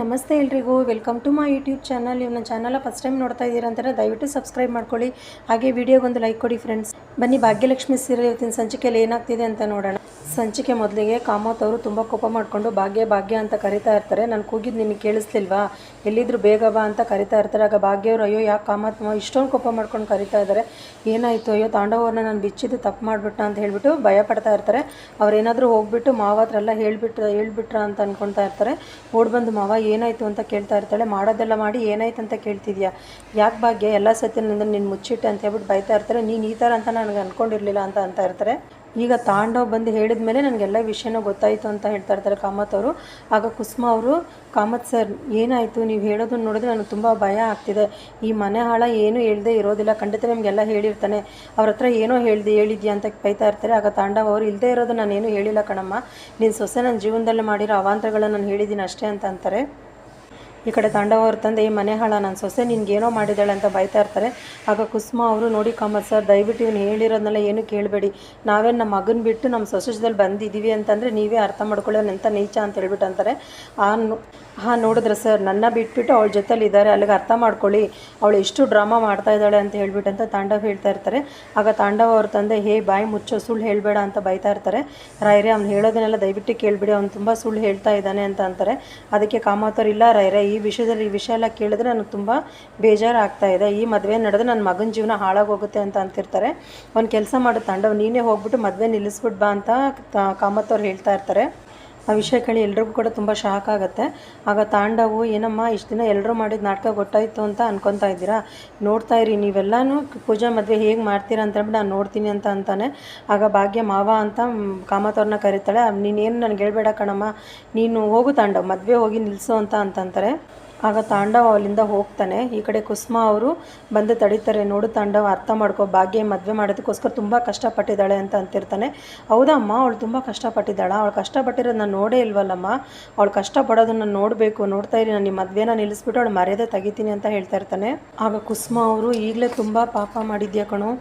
ನಮಸ್ತೆ ಎಲ್ರಿಗೂ. Welcome to my YouTube channel ನೀವು ನನ್ನ ಚಾನಲ್ ಫಸ್ಟ್ ಟೈಮ್ ನೋಡ್ತಾ ಇದ್ದೀರಾ ಅಂತಾರೆ ದಯವಿಟ್ಟು ಸಬ್ಸ್ಕ್ರೈಬ್ ಮಾಡ್ಕೊಳ್ಳಿ. ಹಾಗೆ ವಿಡಿಯೋಗೊಂದು ಲೈಕ್ ಕೊಡಿ ಫ್ರೆಂಡ್ಸ್ ಬನ್ನಿ ಭಾಗ್ಯಲಕ್ಷ್ಮಿ ಸೀರೆ ಇವತ್ತಿನ ಸಂಚಿಕೆಯಲ್ಲಿ ಏನಾಗ್ತಿದೆ ಅಂತ ನೋಡೋಣ. ಸಂಚಿಕೆ ಮೊದಲಿಗೆ ಕಾಮತ್ ಅವರು ತುಂಬ ಕೋಪ ಮಾಡಿಕೊಂಡು ಭಾಗ್ಯ ಭಾಗ್ಯ ಅಂತ ಕರಿತಾ ಇರ್ತಾರೆ. ನಾನು ಕೂಗಿದ್ದು ನಿಮಗೆ ಕೇಳಿಸ್ತಿಲ್ವಾ ಎಲ್ಲಿದ್ರು ಬೇಗ ಬಾ ಅಂತ ಕರಿತಾ ಇರ್ತಾರೆ. ಆಗ ಭಾಗ್ಯವ್ರು ಅಯ್ಯೋ, ಯಾಕೆ ಕಾಮತ್ ಇಷ್ಟೊಂದು ಕೋಪ ಮಾಡ್ಕೊಂಡು ಕರಿತಾ ಇದ್ದಾರೆ ಏನಾಯಿತು? ಅಯ್ಯೋ ತಾಂಡವರನ್ನ ನಾನು ಬಿಚ್ಚಿದ್ದು ತಪ್ಪು ಮಾಡಿಬಿಟ್ಟ ಅಂತ ಹೇಳಿಬಿಟ್ಟು ಭಯ ಪಡ್ತಾ ಇರ್ತಾರೆ ಅವರೇನಾದರೂ ಹೋಗ್ಬಿಟ್ಟು ಮಾವ ಹತ್ರ ಎಲ್ಲ ಹೇಳ್ಬಿಟ್ರ ಹೇಳ್ಬಿಟ್ರ ಅಂತ ಅಂದ್ಕೊಳ್ತಾ ಇರ್ತಾರೆ. ಓಡ್ ಬಂದು, ಮಾವ, ಏನಾಯಿತು? ಅಂತ ಕೇಳ್ತಾ ಇರ್ತಾಳೆ. ಮಾಡೋದೆಲ್ಲ ಮಾಡಿ ಏನಾಯ್ತು ಅಂತ ಕೇಳ್ತಿದ್ಯಾ? ಯಾಕೆ ಭಾಗ್ಯ? ಎಲ್ಲ ಸತಿ ನನ್ನ ನಿನ್ನ ಮುಚ್ಚಿಟ್ಟೆ ಅಂತ ಹೇಳ್ಬಿಟ್ಟು ಬೈತಾ ಇರ್ತಾರೆ. ನೀನು ಈ ಥರ ಅಂತ ನನಗೆ ಅಂದ್ಕೊಂಡಿರಲಿಲ್ಲ ಅಂತ ಅಂತ ಇರ್ತಾರೆ. ಈಗ ತಾಂಡವ್ ಬಂದು ಹೇಳಿದ ಮೇಲೆ ನನಗೆಲ್ಲ ವಿಷಯನೂ ಗೊತ್ತಾಯಿತು ಅಂತ ಹೇಳ್ತಾ ಇರ್ತಾರೆ ಕಾಮತ್ ಅವರು. ಆಗ ಕುಸುಮ ಅವರು, ಕಾಮತ್ ಸರ್, ಏನಾಯಿತು? ನೀವು ಹೇಳೋದನ್ನು ನೋಡಿದ್ರೆ ನನಗೆ ತುಂಬ ಭಯ ಆಗ್ತಿದೆ. ಈ ಮನೆ ಹಾಳ ಏನೂ ಹೇಳ್ದೆ ಇರೋದಿಲ್ಲ. ಖಂಡಿತ ನಿಮಗೆಲ್ಲ ಹೇಳಿರ್ತಾನೆ. ಅವ್ರ ಹತ್ರ ಏನೋ ಹೇಳ್ದೆ, ಹೇಳಿದ್ಯಾ ಅಂತ ಬೈತಾ ಇರ್ತಾರೆ. ಆಗ ತಾಂಡವ್ ಅವರು ಇಲ್ಲದೆ ಇರೋದು ನಾನೇನು ಹೇಳಿಲ್ಲ ಕಣಮ್ಮ. ನೀನು ಸೊಸೆ ನನ್ನ ಜೀವನದಲ್ಲಿ ಮಾಡಿರೋ ಅವಾಂತರಗಳನ್ನ ನಾನು ಹೇಳಿದ್ದೀನಿ ಅಷ್ಟೇ ಅಂತ ಅಂತಾರೆ. ಈ ಕಡೆ ತಾಂಡವ ಅವ್ರ ತಂದೆ, ಈ ಮನೆ ಹಾಳ ನನ್ನ ಸೊಸೆ ನಿನ್ಗೇನೋ ಮಾಡಿದ್ದಾಳೆ ಅಂತ ಬೈತಾ ಇರ್ತಾರೆ. ಆಗ ಕುಸುಮ ಅವರು, ನೋಡಿ ಕಾಮತ್ ಸರ್, ದಯವಿಟ್ಟು ಇವ್ನು ಹೇಳಿರೋದನ್ನೆಲ್ಲ ಏನು ಕೇಳಬೇಡಿ. ನಾವೇನು ನಮ್ಮ ಮಗನ ಬಿಟ್ಟು ನಮ್ಮ ಸೊಸೆಜದಲ್ಲಿ ಬಂದಿದ್ದೀವಿ ಅಂತಂದರೆ ನೀವೇ ಅರ್ಥ ಮಾಡ್ಕೊಳ್ಳೋಣ ಎಂಥ ನೀಚ ಅಂತ ಹೇಳ್ಬಿಟ್ಟು ಅಂತಾರೆ. ಆ ಹಾಂ, ನೋಡಿದ್ರೆ ಸರ್, ನನ್ನ ಬಿಟ್ಬಿಟ್ಟು ಅವಳ ಜೊತೆಲಿ ಇದ್ದಾರೆ ಅಲ್ಲಿಗೆ ಅರ್ಥ ಮಾಡ್ಕೊಳ್ಳಿ. ಅವಳು ಎಷ್ಟು ಡ್ರಾಮಾ ಮಾಡ್ತಾ ಇದ್ದಾಳೆ ಅಂತ ಹೇಳ್ಬಿಟ್ಟು ಅಂತ ತಾಂಡವ್ ಹೇಳ್ತಾ ಇರ್ತಾರೆ. ಆಗ ತಾಂಡವ ಅವ್ರ ತಂದೆ, ಹೇ, ಬಾಯಿ ಮುಚ್ಚೋ, ಸುಳ್ಳು ಹೇಳಬೇಡ ಅಂತ ಬೈತಾ ಇರ್ತಾರೆ. ರಾಯರೇ, ಅವ್ನು ಹೇಳೋದನ್ನೆಲ್ಲ ದಯವಿಟ್ಟು ಕೇಳಿಬಿಡಿ, ಅವ್ನು ತುಂಬ ಸುಳ್ಳು ಹೇಳ್ತಾ ಇದ್ದಾನೆ ಅಂತ ಅಂತಾರೆ. ಅದಕ್ಕೆ ಕಾಮತವ್ರು, ಇಲ್ಲ ಈ ವಿಷಯದಲ್ಲಿ ಈ ವಿಷಯ ಎಲ್ಲ ಕೇಳಿದ್ರೆ ನನಗೆ ತುಂಬ ಬೇಜಾರಾಗ್ತಾ ಇದೆ. ಈ ಮದುವೆ ನಡೆದ್ರೆ ನನ್ನ ಮಗನ ಜೀವನ ಹಾಳಾಗೋಗುತ್ತೆ ಅಂತ ಅಂತಿರ್ತಾರೆ. ಅವ್ನು ಕೆಲಸ ಮಾಡು, ತಂಡವ್, ನೀನೇ ಹೋಗ್ಬಿಟ್ಟು ಮದುವೆ ನಿಲ್ಲಿಸ್ಬಿಟ್ಟು ಬಾ ಅಂತ ಕಾಮತ್ ಅವ್ರು ಹೇಳ್ತಾ ಇರ್ತಾರೆ. ಆ ವಿಷಯ ಕೇಳಿ ಎಲ್ರಿಗೂ ಕೂಡ ತುಂಬ ಶಾಕ್ ಆಗುತ್ತೆ. ಆಗ ತಾಂಡವು, ಏನಮ್ಮ, ಇಷ್ಟು ದಿನ ಎಲ್ಲರೂ ಮಾಡಿದ ನಾಟಕ ಗೊತ್ತಾಯಿತು ಅಂತ ಅನ್ಕೊತಾ ಇದ್ದೀರಾ? ನೋಡ್ತಾ ಇರಿ, ನೀವೆಲ್ಲನೂ ಪೂಜಾ ಮದುವೆ ಹೇಗೆ ಮಾಡ್ತೀರಾ ಅಂತ ನಾನು ನೋಡ್ತೀನಿ ಅಂತ ಅಂತಾನೆ. ಆಗ ಭಾಗ್ಯ ಮಾವ ಅಂತ ಕಾಮತವ್ರನ್ನ ಕರೀತಾಳೆ. ನೀನೇನು ನನಗೆ ಹೇಳ್ಬೇಡ ಕಣಮ್ಮ. ನೀನು ಹೋಗು ತಾಂಡವ್, ಮದುವೆ ಹೋಗಿ ನಿಲ್ಲಿಸು ಅಂತ ಅಂತಂತಾರೆ ಆಗ ತಾಂಡವ ಅಲ್ಲಿಂದ ಹೋಗ್ತಾನೆ. ಈ ಕಡೆ ಕುಸುಮ ಅವರು ಬಂದು ತಡೀತಾರೆ. ನೋಡು ತಾಂಡವ್, ಅರ್ಥ ಮಾಡ್ಕೋ, ಭಾಗ್ಯ ಮದುವೆ ಮಾಡೋದಕ್ಕೋಸ್ಕರ ತುಂಬ ಕಷ್ಟಪಟ್ಟಿದ್ದಾಳೆ ಅಂತ ಅಂತಿರ್ತಾನೆ. ಹೌದಾ ಅಮ್ಮ? ಅವಳು ತುಂಬ ಕಷ್ಟಪಟ್ಟಿದ್ದಾಳ? ಅವಳು ಕಷ್ಟಪಟ್ಟಿರೋದು ನಾನು ನೋಡೇ ಇಲ್ವಲ್ಲಮ್ಮ? ಅವಳು ಕಷ್ಟಪಡೋದನ್ನ ನೋಡಬೇಕು. ನೋಡ್ತಾ ಇರಿ, ನಾನು ನಿಮ್ಮ ಮದುವೆನ ನಿಲ್ಲಿಸ್ಬಿಟ್ಟು ಅವಳು ಮರ್ಯಾದೆ ತೆಗಿತೀನಿ ಅಂತ ಹೇಳ್ತಾ ಇರ್ತಾನೆ. ಆಗ ಕುಸುಮ ಅವರು, ಈಗಲೇ ತುಂಬ ಪಾಪ ಮಾಡಿದ್ಯಾ ಕಣೋ?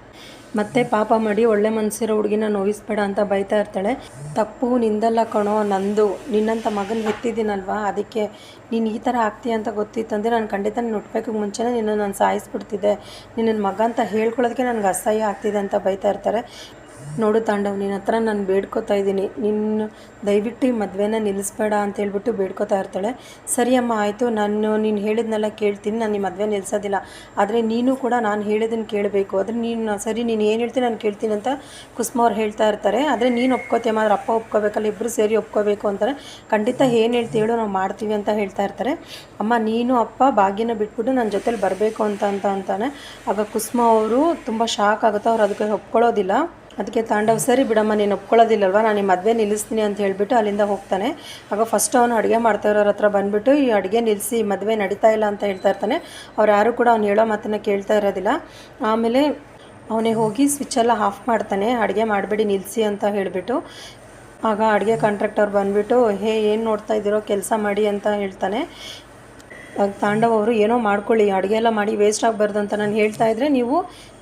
ಮತ್ತೆ ಪಾಪ ಮಾಡಿ ಒಳ್ಳೆ ಮನಸ್ಸಿರೋ ಹುಡುಗಿನ ನೋಯಿಸ್ಬೇಡ ಅಂತ ಬೈತಾ ಇರ್ತಾಳೆ. ತಪ್ಪು ನಿಂದಲ್ಲ ಕಣೋ ನಂದು. ನಿನ್ನಂಥ ಮಗನ ಹೆತ್ತಿದ್ದೀನಲ್ವಾ? ಅದಕ್ಕೆ ನೀನು ಈ ಥರ ಆಗ್ತೀಯ ಅಂತ ಗೊತ್ತಿತ್ತಂದರೆ ನಾನು ಖಂಡಿತ ನೀನು ಮುಂಚೆನೇ ನಿನ್ನನ್ನು ನಾನು ಸಾಯಿಸ್ಬಿಡ್ತಿದ್ದೆ. ನಿನ್ನ ಮಗ ಅಂತ ಹೇಳ್ಕೊಳ್ಳೋದಕ್ಕೆ ನನಗೆ ಅಸಹ್ಯ ಆಗ್ತಿದೆ ಅಂತ ಬೈತಾ ಇರ್ತಾರೆ. ನೋಡು ತಾಂಡವ್, ನಿನ್ನ ಹತ್ರ ನಾನು ಬೇಡ್ಕೋತಾ ಇದ್ದೀನಿ. ನಿನ್ನ ದಯವಿಟ್ಟು ಈ ಮದುವೆನ ನಿಲ್ಲಿಸ್ಬೇಡ ಅಂತ ಹೇಳ್ಬಿಟ್ಟು ಬೇಡ್ಕೋತಾ ಇರ್ತಾಳೆ. ಸರಿ ಅಮ್ಮ, ಆಯಿತು. ನಾನು ನೀನು ಹೇಳಿದ್ನೆಲ್ಲ ಕೇಳ್ತೀನಿ. ನಾನು ನಿಮ್ಮ ಮದುವೆ ನಿಲ್ಲಿಸೋದಿಲ್ಲ ಆದರೆ ನೀನು ಕೂಡ ನಾನು ಹೇಳಿದ್ದನ್ನು ಕೇಳಬೇಕು. ಆದರೆ ನೀನು, ಸರಿ, ನೀನು ಏನು ಹೇಳ್ತೀನಿ ನಾನು ಕೇಳ್ತೀನಿ ಅಂತ ಕುಸುಮ ಅವ್ರು ಹೇಳ್ತಾ ಇರ್ತಾರೆ. ಆದರೆ ನೀನು ಒಪ್ಕೋತೀಯ ಮಾತ್ರ ಅಪ್ಪ ಒಪ್ಕೋಬೇಕಲ್ಲ ಇಬ್ಬರು ಸೇರಿ ಒಪ್ಕೋಬೇಕು ಅಂತಾರೆ. ಖಂಡಿತ ಏನು ಹೇಳ್ತಿ ಹೇಳು, ನಾವು ಮಾಡ್ತೀವಿ ಅಂತ ಹೇಳ್ತಾ ಇರ್ತಾರೆ. ಅಮ್ಮ, ನೀನು, ಅಪ್ಪ, ಭಾಗ್ಯನ ಬಿಟ್ಬಿಟ್ಟು ನನ್ನ ಜೊತೇಲಿ ಬರಬೇಕು ಅಂತ ಅಂತ ಅಂತಾನೆ. ಆಗ ಕುಸುಮ ಅವರು ತುಂಬ ಶಾಕ್ ಆಗುತ್ತೆ. ಅವ್ರು ಅದಕ್ಕೆ ಒಪ್ಕೊಳ್ಳೋದಿಲ್ಲ. ಅದಕ್ಕೆ ತಾಂಡವ್, ಸರಿ ಬಿಡಮ್ಮ, ನೀನು ಒಪ್ಕೊಳ್ಳೋದಿಲ್ಲಲ್ವ? ನಾನು ಈ ಮದುವೆ ನಿಲ್ಲಿಸ್ತೀನಿ ಅಂತ ಹೇಳಿಬಿಟ್ಟು ಅಲ್ಲಿಂದ ಹೋಗ್ತಾನೆ. ಆಗ ಫಸ್ಟ್ ಅವನು ಅಡುಗೆ ಮಾಡ್ತಾ ಇರೋರ ಹತ್ರ ಬಂದುಬಿಟ್ಟು, ಈ ಅಡುಗೆ ನಿಲ್ಲಿಸಿ ಮದುವೆ ನಡೀತಾ ಇಲ್ಲ ಅಂತ ಹೇಳ್ತಾ ಇರ್ತಾನೆ. ಅವ್ರು ಯಾರೂ ಕೂಡ ಅವ್ನು ಹೇಳೋ ಮಾತನ್ನು ಕೇಳ್ತಾ ಇರೋದಿಲ್ಲ. ಆಮೇಲೆ ಅವನೇ ಹೋಗಿ ಸ್ವಿಚ್ಚೆಲ್ಲ ಆಫ್ ಮಾಡ್ತಾನೆ. ಅಡುಗೆ ಮಾಡಬೇಡಿ ನಿಲ್ಲಿಸಿ ಅಂತ ಹೇಳಿಬಿಟ್ಟು, ಆಗ ಅಡುಗೆ ಕಾಂಟ್ರಾಕ್ಟರ್ ಬಂದುಬಿಟ್ಟು, ಹೇ, ಏನು ನೋಡ್ತಾ ಇದ್ದೀರೋ? ಕೆಲಸ ಮಾಡಿ ಅಂತ ಹೇಳ್ತಾನೆ. ತಾಂಡವ್ ಅವರು ಏನೋ ಮಾಡ್ಕೊಳ್ಳಿ, ಅಡುಗೆ ಎಲ್ಲ ಮಾಡಿ ವೇಸ್ಟ್ ಆಗಬಾರ್ದು ಅಂತ ನಾನು ಹೇಳ್ತಾ ಇದ್ರೆ ನೀವು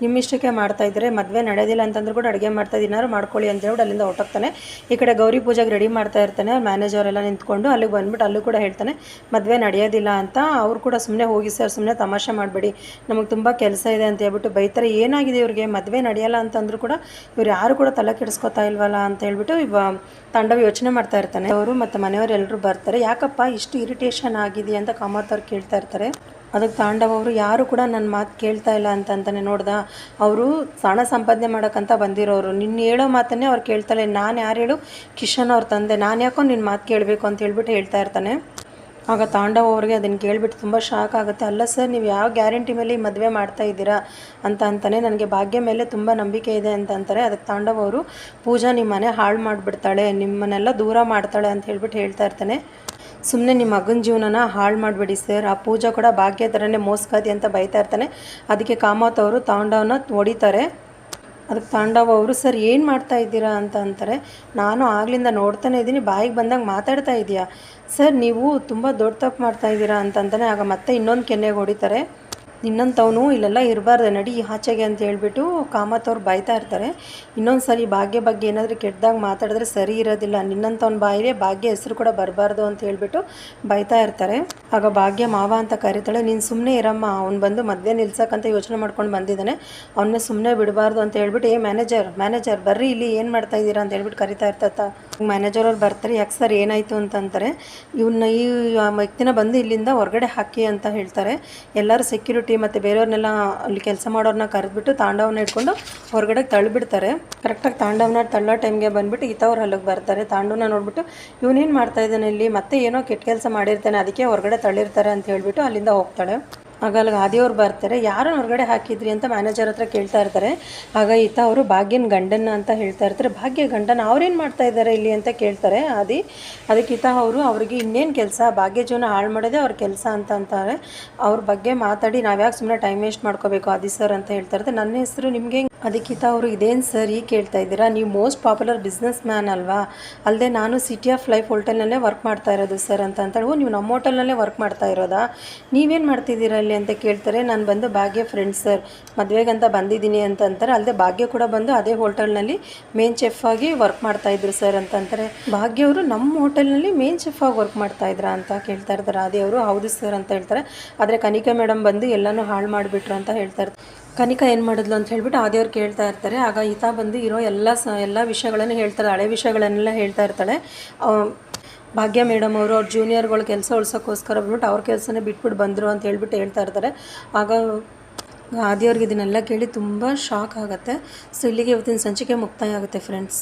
ನಿಮ್ಮಿಷ್ಟಕ್ಕೆ ಮಾಡ್ತಾ ಇದ್ರೆ, ಮದುವೆ ನಡೆಯೋದಿಲ್ಲ ಅಂತಂದ್ರೂ ಕೂಡ ಅಡುಗೆ ಮಾಡ್ತಾ ಇದ್ದೀನಾರು, ಮಾಡ್ಕೊಳ್ಳಿ ಅಂತ ಹೇಳ್ಬಿಟ್ಟು ಅಲ್ಲಿಂದ ಹೊಟ್ಟೋಗ್ತಾನೆ ಈ ಕಡೆ ಗೌರಿ ಪೂಜೆಗೆ ರೆಡಿ ಮಾಡ್ತಾ ಇರ್ತಾನೆ ಮ್ಯಾನೇಜರ್ ಎಲ್ಲ ನಿಂತ್ಕೊಂಡು ಅಲ್ಲಿಗೆ ಬಂದ್ಬಿಟ್ಟು ಅಲ್ಲೂ ಕೂಡ ಹೇಳ್ತಾನೆ, ಮದುವೆ ನಡೆಯೋದಿಲ್ಲ ಅಂತ ಅವ್ರು ಕೂಡ ಸುಮ್ಮನೆ ಹೋಗಿ ಸರ್ ಸುಮ್ಮನೆ ತಮಾಷೆ ಮಾಡಬೇಡಿ, ನಮಗೆ ತುಂಬ ಕೆಲಸ ಇದೆ ಅಂತ ಹೇಳ್ಬಿಟ್ಟು ಬೈತಾರೆ. ಏನಾಗಿದೆ ಇವ್ರಿಗೆ? ಮದುವೆ ನಡೆಯಲ್ಲ ಅಂತಂದ್ರೂ ಕೂಡ ಇವ್ರು ಯಾರು ಕೂಡ ತಲೆ ಕೆಡಿಸ್ಕೊತಾ ಇಲ್ವಲ್ಲ ಅಂತ ಹೇಳ್ಬಿಟ್ಟು ಇವ ತಾಂಡವ ಯೋಚನೆ ಮಾಡ್ತಾ ಇರ್ತಾನೆ. ಅವರು ಮತ್ತು ಮನೆಯವರು ಎಲ್ಲರೂ ಬರ್ತಾರೆ. ಯಾಕಪ್ಪ ಇಷ್ಟು ಇರಿಟೇಷನ್ ಆಗಿದೆ ಅಂತ ಕಾಮತ್ ಅವ್ರು ಕೇಳ್ತಾ ಇರ್ತಾರೆ. ಅದಕ್ಕೆ ತಾಂಡವ್ ಅವರು ಯಾರು ಕೂಡ ನನ್ನ ಮಾತು ಕೇಳ್ತಾ ಇಲ್ಲ ಅಂತ ಅಂತಾನೆ ನೋಡ್ದ. ಅವರು ಹಣ ಸಂಪಾದನೆ ಮಾಡೋಕ್ಕಂತ ಬಂದಿರೋರು. ನಿನ್ನ ಹೇಳೋ ಮಾತನ್ನೇ ಅವ್ರು ಕೇಳ್ತಾಳೆ ನಾನು ಯಾರು ಹೇಳು? ಕಿಶನ್ ಅವ್ರ ತಂದೆ. ನಾನು ಯಾಕೋ ನಿನ್ನ ಮಾತು ಕೇಳಬೇಕು ಅಂತ ಹೇಳ್ಬಿಟ್ಟು ಹೇಳ್ತಾ ಇರ್ತಾನೆ. ಆಗ ತಾಂಡವ ಅವ್ರಿಗೆ ಅದನ್ನು ಕೇಳಿಬಿಟ್ಟು ತುಂಬ ಶಾಕ್ ಆಗುತ್ತೆ. ಅಲ್ಲ ಸರ್, ನೀವು ಯಾವ ಗ್ಯಾರಂಟಿ ಮೇಲೆ ಈ ಮದುವೆ ಮಾಡ್ತಾ ಇದ್ದೀರಾ ಅಂತ ಅಂತಾನೆ ನನಗೆ ಭಾಗ್ಯ ಮೇಲೆ ತುಂಬ ನಂಬಿಕೆ ಇದೆ ಅಂತ ಅಂತಾರೆ. ಅದಕ್ಕೆ ತಾಂಡವ್ ಅವರು ಪೂಜಾ ನಿಮ್ಮ ಮನೆ ಹಾಳು ಮಾಡಿಬಿಡ್ತಾಳೆ. ನಿಮ್ಮನ್ನೆಲ್ಲ ದೂರ ಮಾಡ್ತಾಳೆ ಅಂತ ಹೇಳ್ಬಿಟ್ಟು ಹೇಳ್ತಾ ಇರ್ತಾನೆ. ಸುಮ್ಮನೆ ನಿಮ್ಮ ಮಗನ ಜೀವನನ ಹಾಳು ಮಾಡಬೇಡಿ ಸರ್. ಆ ಪೂಜಾ ಕೂಡ ಭಾಗ್ಯ ಥರನೇ ಮೋಸ್ಕಾದಿ ಅಂತ ಬೈತಾ ಇರ್ತಾನೆ. ಅದಕ್ಕೆ ಕಾಮತ್ ಅವರು ತಾಂಡವನ್ನ ಹೊಡಿತಾರೆ. ಅದಕ್ಕೆ ತಾಂಡವ ಅವರು, ಸರ್, ಏನು ಮಾಡ್ತಾ ಇದ್ದೀರಾ? ಅಂತ ಅಂತಾರೆ. ನಾನು ಆಗ್ಲಿಂದ ನೋಡ್ತಾನೆ ಇದ್ದೀನಿ. ಬಾಯಿಗೆ ಬಂದಾಗ ಮಾತಾಡ್ತಾ ಇದೆಯಾ ಸರ್, ನೀವು ತುಂಬ ದೊಡ್ಡ ತಪ್ಪು ಮಾಡ್ತಾ ಇದ್ದೀರಾ? ಅಂತಂತಾನೆ ಆಗ ಮತ್ತೆ ಇನ್ನೊಂದು ಕೆನ್ನೆಗೆ ಹೊಡಿತಾರೆ. ನಿನ್ನಂಥವನು ಇಲ್ಲೆಲ್ಲ ಇರಬಾರ್ದೆ ನಡಿ ಆಚೆಗೆ ಅಂತ ಹೇಳ್ಬಿಟ್ಟು ಕಾಮತ್ ಅವ್ರು ಬೈತಾ ಇರ್ತಾರೆ. ಇನ್ನೊಂದು ಸರಿ ಭಾಗ್ಯ ಬಗ್ಗೆ ಏನಾದರೂ ಕೆಟ್ಟದಾಗ ಮಾತಾಡಿದ್ರೆ ಸರಿ ಇರೋದಿಲ್ಲ. ನಿನ್ನಂಥವ್ನ ಬಾಯಿಗೆ ಭಾಗ್ಯ ಹೆಸರು ಕೂಡ ಬರಬಾರ್ದು ಅಂತ ಹೇಳ್ಬಿಟ್ಟು ಬೈತಾ ಇರ್ತಾರೆ. ಆಗ ಭಾಗ್ಯ ಮಾವ ಅಂತ ಕರೀತಾಳೆ, ನೀನು ಸುಮ್ಮನೆ ಇರಮ್ಮ, ಅವ್ನು ಬಂದು ಮಧ್ಯ ನಿಲ್ಸಕ್ಕಂತ ಯೋಚನೆ ಮಾಡ್ಕೊಂಡು ಬಂದಿದ್ದಾನೆ. ಅವನ್ನ ಸುಮ್ಮನೆ ಬಿಡಬಾರ್ದು ಅಂತ ಹೇಳ್ಬಿಟ್ಟು, ಏ, ಮ್ಯಾನೇಜರ್ ಮ್ಯಾನೇಜರ್, ಬರ್ರಿ ಇಲ್ಲಿ, ಏನು ಮಾಡ್ತಾ ಇದ್ದೀರಾ? ಅಂತ ಹೇಳ್ಬಿಟ್ಟು ಕರಿತಾ ಇರ್ತತ್ತ ಮ್ಯಾನೇಜರ್ ಅವ್ರು ಬರ್ತಾರೆ, ಯಾಕೆ ಸರ್ ಏನಾಯಿತು ಅಂತಂತಾರೆ ಇವನ್ನ ಈ ವ್ಯಕ್ತಿನ ಬಂದು ಇಲ್ಲಿಂದ ಹೊರಗಡೆ ಹಾಕಿ ಅಂತ ಹೇಳ್ತಾರೆ. ಎಲ್ಲರೂ ಸೆಕ್ಯೂರಿಟಿ ಮತ್ತು ಬೇರೆಯವ್ರನ್ನೆಲ್ಲ ಅಲ್ಲಿ ಕೆಲಸ ಮಾಡೋರನ್ನ ಕರೆದ್ಬಿಟ್ಟು ತಾಂಡವನ್ನ ಇಟ್ಕೊಂಡು ಹೊರಗಡೆ ತಳ್ಳಿಬಿಡ್ತಾರೆ ಕರೆಕ್ಟಾಗಿ ತಾಂಡವನ ತಳ್ಳೋ ಟೈಮ್ಗೆ ಬಂದುಬಿಟ್ಟು ಈ ಅವ್ರು ಅಲ್ಲಿಗೆ ಬರ್ತಾರೆ. ತಾಂಡವನ ನೋಡಿಬಿಟ್ಟು ಇವನೇನು ಮಾಡ್ತಾ ಇದ್ದಾನೆ ಇಲ್ಲಿ? ಮತ್ತೆ ಏನೋ ಕೆಟ್ಟ ಕೆಲಸ ಮಾಡಿರ್ತಾನೆ, ಅದಕ್ಕೆ ಹೊರಗಡೆ ತಳ್ಳಿರ್ತಾರೆ ಅಂತ ಹೇಳಿಬಿಟ್ಟು ಅಲ್ಲಿಂದ ಹೋಗ್ತಾಳೆ. ಆಗ ಅಲ್ಲಿಗೆ ಆದಿಯವ್ರು ಬರ್ತಾರೆ. ಯಾರು ಹೊರಗಡೆ ಹಾಕಿದ್ರಿ ಅಂತ ಮ್ಯಾನೇಜರ್ ಹತ್ರ ಕೇಳ್ತಾ ಇರ್ತಾರೆ. ಆಗ ಈತ ಅವರು ಭಾಗ್ಯನ ಗಂಡನ್ನ ಅಂತ ಹೇಳ್ತಾ ಇರ್ತಾರೆ. ಭಾಗ್ಯ ಗಂಡನ ಅವ್ರೇನು ಮಾಡ್ತಾ ಇದ್ದಾರೆ ಇಲ್ಲಿ ಅಂತ ಕೇಳ್ತಾರೆ ಆದಿ. ಅದಕ್ಕೆ ಈತ ಅವರು, ಅವ್ರಿಗೆ ಇನ್ನೇನು ಕೆಲಸ? ಭಾಗ್ಯ ಜೀವನ ಹಾಳು ಮಾಡೋದೇ ಅವ್ರ ಕೆಲಸ ಅಂತ ಅಂತಾರೆ. ಅವ್ರ ಬಗ್ಗೆ ಮಾತಾಡಿ ನಾವ್ಯಾಕೆ ಸುಮ್ಮನೆ ಟೈಮ್ ವೇಸ್ಟ್ ಮಾಡ್ಕೋಬೇಕು ಆದಿ ಸರ್ ಅಂತ ಹೇಳ್ತಾ ಇರ್ತಾರೆ. ನನ್ನ ಹೆಸರು ನಿಮಗೆ ಅದಕ್ಕಿಂತ ಅವರು ಇದೇನು ಸರ್ ಈಗ ಕೇಳ್ತಾ ಇದ್ದೀರಾ? ನೀವು ಮೋಸ್ಟ್ ಪಾಪ್ಯುಲರ್ ಬಿಸ್ನೆಸ್ ಮ್ಯಾನ್ ಅಲ್ವಾ? ಅಲ್ಲದೆ ನಾನು ಸಿಟಿ ಆಫ್ ಲೈಫ್ ಹೋಟೆಲ್ನಲ್ಲೇ ವರ್ಕ್ ಮಾಡ್ತಾ ಇರೋದು ಸರ್ ಅಂತ ಅಂತೇಳಿ. ನೀವು ನಮ್ಮ ಹೋಟೆಲ್ನಲ್ಲೇ ವರ್ಕ್ ಮಾಡ್ತಾ ಇರೋದಾ? ನೀವೇನು ಮಾಡ್ತಿದ್ದೀರಾ ಅಲ್ಲಿ ಅಂತ ಕೇಳ್ತಾರೆ. ನಾನು ಬಂದು ಭಾಗ್ಯ ಫ್ರೆಂಡ್ ಸರ್ ಮದುವೆಗಂತ ಬಂದಿದ್ದೀನಿ ಅಂತ ಅಂತಾರೆ. ಅಲ್ಲದೆ ಭಾಗ್ಯ ಕೂಡ ಬಂದು ಅದೇ ಹೋಟೆಲ್ನಲ್ಲಿ ಮೇನ್ ಚೆಫ್ ಆಗಿ ವರ್ಕ್ ಮಾಡ್ತಾ ಇದ್ರು ಸರ್ ಅಂತ ಅಂತಾರೆ. ಭಾಗ್ಯ ಅವರು ನಮ್ಮ ಹೋಟೆಲ್ನಲ್ಲಿ ಮೇನ್ ಚೆಫ್ ಆಗಿ ವರ್ಕ್ ಮಾಡ್ತಾ ಇದ್ರಾ ಅಂತ ಕೇಳ್ತಾ ಇರ್ತಾರೆ. ಅದೇ ಅವರು, ಹೌದು ಸರ್ ಅಂತ ಹೇಳ್ತಾರೆ. ಆದರೆ ಕನಿಕಾ ಮೇಡಮ್ ಬಂದು ಎಲ್ಲನೂ ಹಾಳು ಮಾಡಿಬಿಟ್ರು ಅಂತ ಹೇಳ್ತಾ ಇರ್ತಾರೆ. ಕನಿಕಾ ಏನು ಮಾಡಿದ್ಲು ಅಂತ ಹೇಳ್ಬಿಟ್ಟು ಆದೇವ್ರು ಕೇಳ್ತಾ ಇರ್ತಾರೆ. ಆಗ ಈತ ಬಂದು ಇರೋ ಎಲ್ಲ ಸ, ಎಲ್ಲ ವಿಷಯಗಳನ್ನು ಹೇಳ್ತಾರೆ ಹಳೆ ವಿಷಯಗಳನ್ನೆಲ್ಲ ಹೇಳ್ತಾ ಇರ್ತಾಳೆ. ಭಾಗ್ಯ ಮೇಡಮ್ ಅವರು, ಅವ್ರ ಜೂನಿಯರ್ಗಳು ಕೆಲಸ ಉಳ್ಸೋಕ್ಕೋಸ್ಕರ ಬಂದ್ಬಿಟ್ಟು ಅವ್ರ ಕೆಲಸನೇ ಬಿಟ್ಬಿಟ್ಟು ಬಂದರು ಅಂತ ಹೇಳ್ಬಿಟ್ಟು ಹೇಳ್ತಾ ಇರ್ತಾರೆ. ಆಗ ಆದಿಯವ್ರಿಗೆ ಇದನ್ನೆಲ್ಲ ಕೇಳಿ ತುಂಬ ಶಾಕ್ ಆಗುತ್ತೆ. ಸೊ ಇಲ್ಲಿಗೆ ಇವತ್ತಿನ ಸಂಚಿಕೆ ಮುಕ್ತಾಯ ಆಗುತ್ತೆ ಫ್ರೆಂಡ್ಸ್